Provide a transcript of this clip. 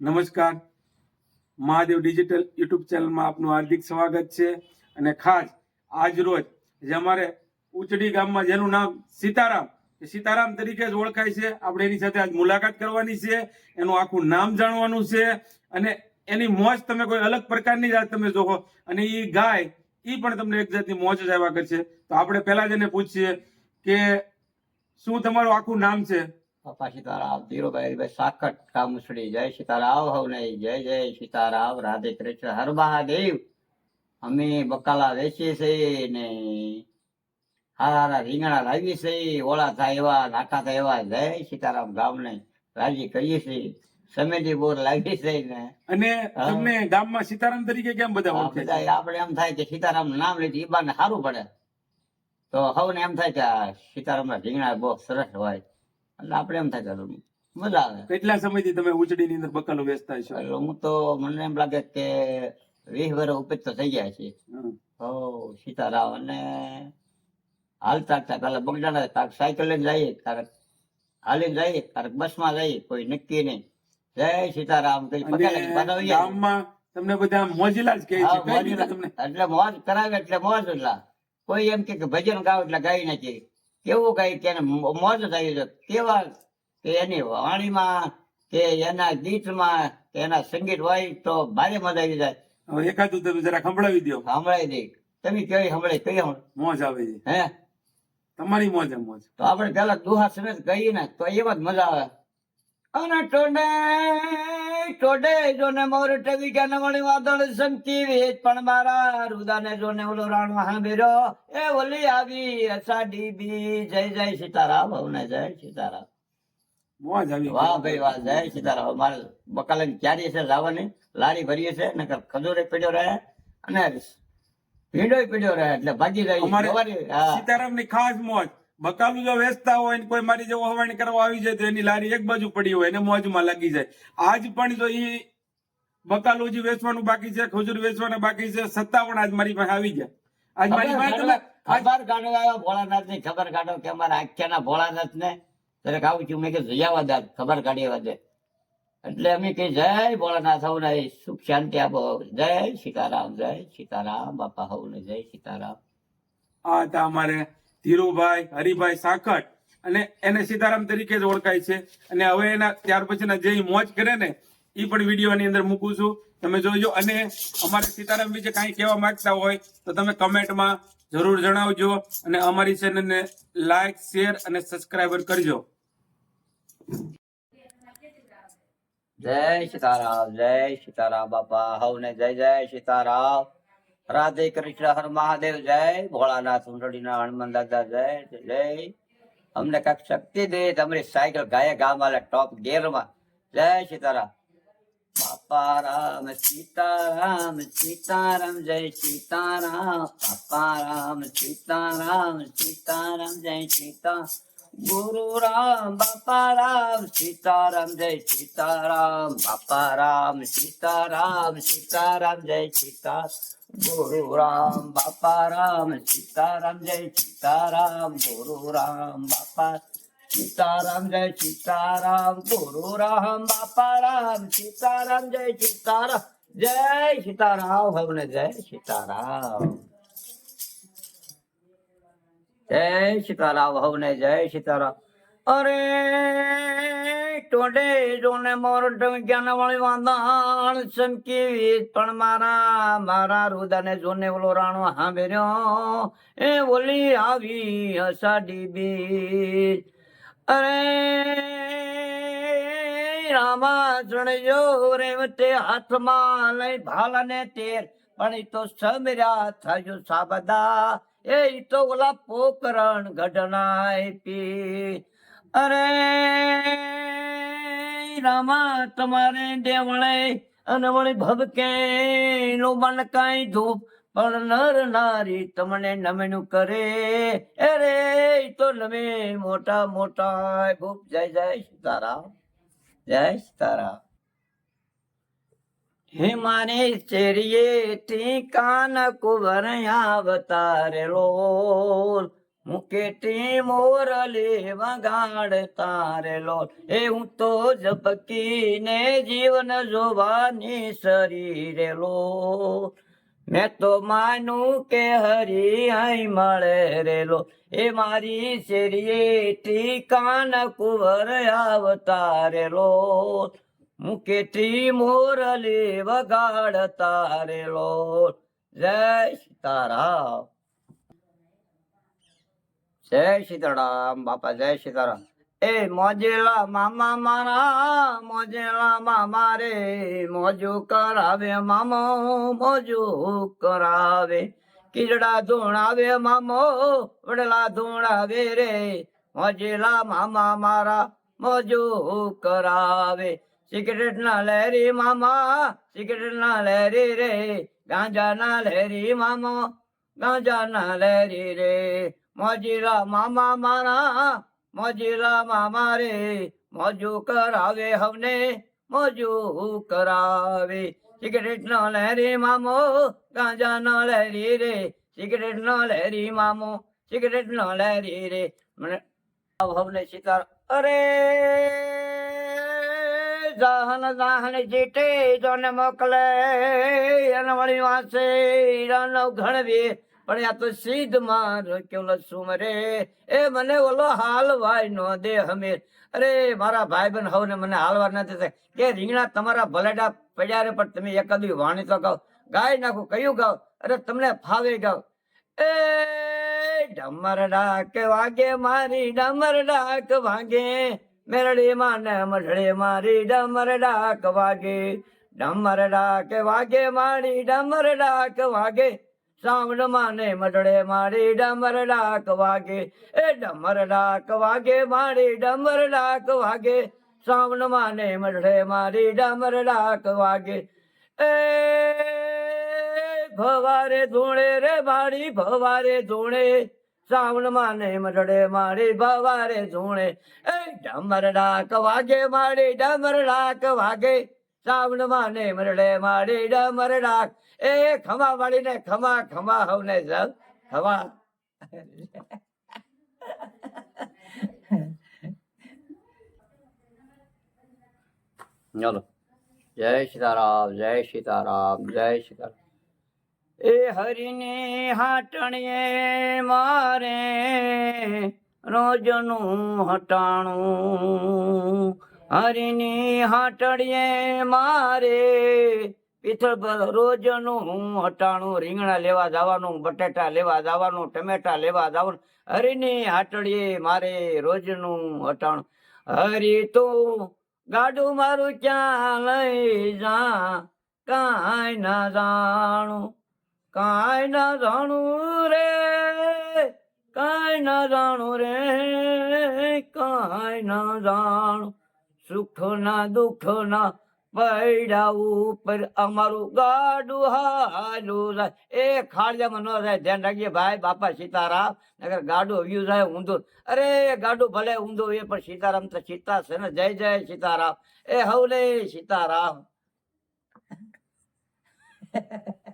નમસ્કાર. Mahadev digital YouTube ચેનલમાં આપનું હાર્દિક સ્વાગત છે અને ખાસ આજ રોજ જે અમારે ઉચડી ગામમાં જેનું નામ સીતારામ. સીતારામ તરીકે જ ઓળખાય છે. આપણે એની સાથે આજ મુલાકાત કરવાની છે. એનું આખું નામ જાણવાનું છે. અને એની મોજ તમે કોઈ અલગ પ્રકારની જાત તમે જોવો. અને એ ગાય એ પણ તમને એક જાતની મોજ જ આવ્યા કરશે. તો આપણે પહેલા જ એને પૂછીએ કે શું તમારું આખું નામ છે? પપ્પા સીતારામ ધીરુભાઈ સાકટ કામુસડી જય. સીતારામ હવને જય જય સીતારામ રાધે કૃષ્ણ હર મહાદેવ. અમે બકાલા વેચીએ છીએ ને હારા હારા રીંગણા લાવીએ છીએ. ઓળા થાય એવા થાય એવા. જય સીતારામ ગામને રાજી કરીએ છીએ. સમેટી બોર લાગી છે ને. અને. તમને ગામમાં સીતારામ તરીકે કેમ બધા ઓળખે છે? આપણે એમ થાય કે સીતારામ નામ લીધું ઈ બાને સારું પડે. તો હવને એમ થાય કે સીતારામ ના રીંગણા બહુ સરસ હોય. એટલે આપણે એમ થાય કે મજા આવે. કેટલા સમયથી તમે ઉચડી ની અંદર બકલો વેચતા છો? એટલે હું તો મને એમ લાગે કે વીસ વર્ષ ઉપર તો થઈ ગયા છે. હો. સીતારામ અને હાલતા હાલતા પેલા બગડાના તાક સાયકલ લઈને જઈએ ક્યારેક હાલીને જઈએ ક્યારેક બસમાં જઈએ કોઈ નક્કી નહીં. જય સીતારામ કઈ. ગામમાં તમને બધા મોજીલા જ કહે છે એટલે મોજ કરાવે એટલે મોજ એટલા. કોઈ એમ કે ભજન ગાવ એટલે ગાઈ નાખી. કેવું કઈ તેને મોજ થઈ છે કેવા કે એની વાણીમાં કે એના ગીતમાં કે એના સંગીત હોય તો ભારે મજા આવી જાય. એકાદું તમે જરા સંભળાવી દો સંભળાવી દે. તમે કઈ સંભળાય કઈ મોજ આવે છે. હે? તમારી મોજ મોજ તો આપણે પેલા દુહા સમેત કહીએ ને તો એમાં જ મજા આવે. અને ટોડે ટોડે જોને મોર ટેવી કે નમણી વાદળ સંકી પણ મારા રુદાને જોને ઓલો રાણો હાંભેરો એ ઓલી આવી અષાઢી બી. જય જય સીતારામ ભવને જય સીતારામ. વાહ ભાઈ વાહ જય સીતારામ. મારે બકાલન ક્યારે છે લાવવાની. લારી ભરીએ છે નકર ખજૂરે પડ્યો રહે અને ભીંડોય પડ્યો રહે એટલે ભાગી જાય. સીતારામની ખાસ મોજ. બકાલું જો વેચતા હોય ને કોઈ મારી જે હવાણી કરવા આવી જાય તો એની લારી એક બાજુ પડી હોય એને મોજમાં લાગી જાય. આજ પણ જો એ બકાલું હજી વેચવાનું બાકી છે ખજૂર વેચવાના બાકી છે સત્તા પણ આજ મારી પાસે આવી ગયા. આજ મારી પાસે ખબર કાઢો આવ્યો ભોળાનાથની ખબર કાઢો કે અમારા આખ્યાના ભોળાનાથ ને ત્યારે આવું છું મેં કે જયાવા દે ખબર કાઢી આવવા એટલે અમે કઈ જય ભોળાનાથ હવને સુખ શાંતિ આપો. જય સીતારામ જય સીતારામ બાપા સૌને જય સીતારામ. આ અમારે ધીરુભાઈ, હરિભાઈ સાકટ અને એને સીતારામ તરીકે જ ઓળખાય છે. અને હવે એના ત્યાર પછીના જે મોજ કરે ને એ પણ વિડીયોની અંદર મૂકું છું. તમે જોજો. અને અમારે સીતારામ વિશે કાંઈ કહેવા માંગતા હોય તો તમે કમેન્ટમાં જરૂર જણાવજો. અને અમારી ચેનલને લાઈક, શેર અને સબસ્ક્રાઈબર કરજો. જય સીતારામ જય સીતારામ બાપા. હવને જય જય સીતારામ. રાધે કૃષ્ણ, હર મહાદેવ, જય. ભોળાનાથ ઉંડડીના હનુમાન દાદા, જય જય અમને કંઈક શક્તિ દે તમારી સાયકલ ગાય ગામ વાળા ટોપ ગેરમાં. જય સીતારામ. પાપા રામ સીતારામ સીતારામ, જય સીતારામ. પાપા રામ સીતારામ સીતારામ, જય સીતા ગુરુ રામ, બાપા રામ સીતારામ, જય સીતારામ. બાપા રામ સીતારામ સીતારામ, જય સીતા ગુરુ રામ બાપા રામ, સીતારામ જય સીતારામ ગુરુ રામ બાપા સીતારામ જય સીતારામ ગુરુ રામ બાપા રામ, સીતારામ જય સીતારામ જય સીતારામ ભવને જય સીતારામ. જય સીતારામ હવને જય સીતારામ. અરે, ટોડે જોને મોર જ્ઞાન વાળી વાંદાણ ચમકી પણ મારા મારા રુદાને જોને ઓલો રાણો હાંભેર્યો, એ ઓલી આવી અષાઢી બીજ. અરે રામાચરણ જો રેવતે હાથમાં લઈ ભાલાને તેર. પણ એ તો સમર્યા થયો સાબદા. એ તો ઓલા પોકરણ ગઢનાય પી અરે, રામા, તમારે દેવળે અને વળી ભબકે નો મન કઈ ધૂપ. પણ નર નારી તમને નમેનું કરે. અરે તો નમે મોટા મોટા ભૂપ. જય જય સીતારામ જય સીતારામ. હે મારે ચેરીએ થી કાન કુંવર અવતારેલો. મુકેટી મોરલી વગાડ તારે લોલ. એ હું તો ઝબકીને જીવન જોવાની શરીરે લો મેં તો માનું કે હરી આઈ મળે રેલો એ મારી શેરીએ ટીકાન કુંવર આવતા રેલો મુકેથી મોરલી તારે રેલો જય સીતારામ. જય સીતારામ, બાપા જય સીતારામ. એ મોજેલા મામા મારા, મોજેલા મામા રે, મોજુ કરાવે મામો, મોજુ કરાવે. કીજડા ધૂણાવે મામો, વડલા ધૂણાવે રે. મોજેલા મામા મારા, મોજુ કરાવે. સિગરેટ ના લહેરી મામા સિગરેટ ના લહેરી રે. ગાંજા ના લહેરી મામો ગાંજા ના લહેરી રે. મોજીલા મામા મારા મોજીલા મામા રે, મોજુ કરાવે હવને, મોજુ કરાવે. સિગરેટ નો લહેરી મામો, ગાંજા નો લહેરી રે. સિગરેટ નો લહેરી મામો સિગરેટ નો લહેરી રે. મને હવને સિતાર અરે જાહન જાહન જીતે જોને મોકલે અને વળી વાંચે ઈરાનો ઘણવી પણ આ તો સીધ માર કેવલ સુમરે એ મને ઓલો હાલવાય નો દે હમે અરે મારા ભાઈ બન હવ ને મને હાલવા નથી કે રીંગણા તમારા ભલેડા પડ્યા રે, પણ તમે એકાદી વાણી તો ગાવ ગાય નાખો, કયું ગાવ? અરે તમને ફાવે ગાવ. એ ડમર કે વાગે, મારી ડમર ડાક વાગે. મેરડી માને મઢડે મારી ડમર ડાક વાગે. ડમર કે વાગે, મારી ડમર કે વાગે. સાવણ માને મઢડે મારી ડમર ડાક વાગે. એ ડમર ડાક વાગે, મારી ડમર ડાક વાગે. સાવન માને મઢડે મારી ડમર ડાક વાગે. એ ભવારે ધૂણે રે મારી, ભવારે ધૂણે. શ્રાવણ માને મઢડે મારી, ભવારે ધૂણે. એ ડમર ડાક વાગે, મારી ડમર ડાક વાગે. શ્રાવણ માને મરડે મારી ડમર ડાક એ ખમા વાળીને ખમા ખમા હવને જલ ખમા. ચલો. જય સીતારામ જય સીતારામ જય સીતારામ. એ હરિની હાટણીએ મારે રોજનું હટાણું. હરિની હાટડીએ મારે. પિથળ પર રોજનું હટાણું રીંગણા લેવા જવાનું, બટેટા લેવા જવાનું, ટમેટા લેવા જવાનું. હરિની હાટડીએ મારે રોજનું હટાણું હરી તું ગાડું મારું ક્યાં લઈ જા? કાંઈ ના જાણું, કાંઈ ના જાણું રે, કાંઈ ના જાણું રે, કાંઈ ના જાણું. સુખ ના દુઃખ ના પૈડા ઉપર અમારું ગાડું હાલું એ ખાડિયામાં ન રાય ધ્યાન રાખીએ ભાઈ, બાપા સીતારામ. નગર ગાડું વ્યુ જાય, ઊંધું. અરે ગાડું ભલે ઊંધું એ પણ સીતારામ તો સીતા છે ને. જય જય સીતારામ. એ હવલે સીતારામ.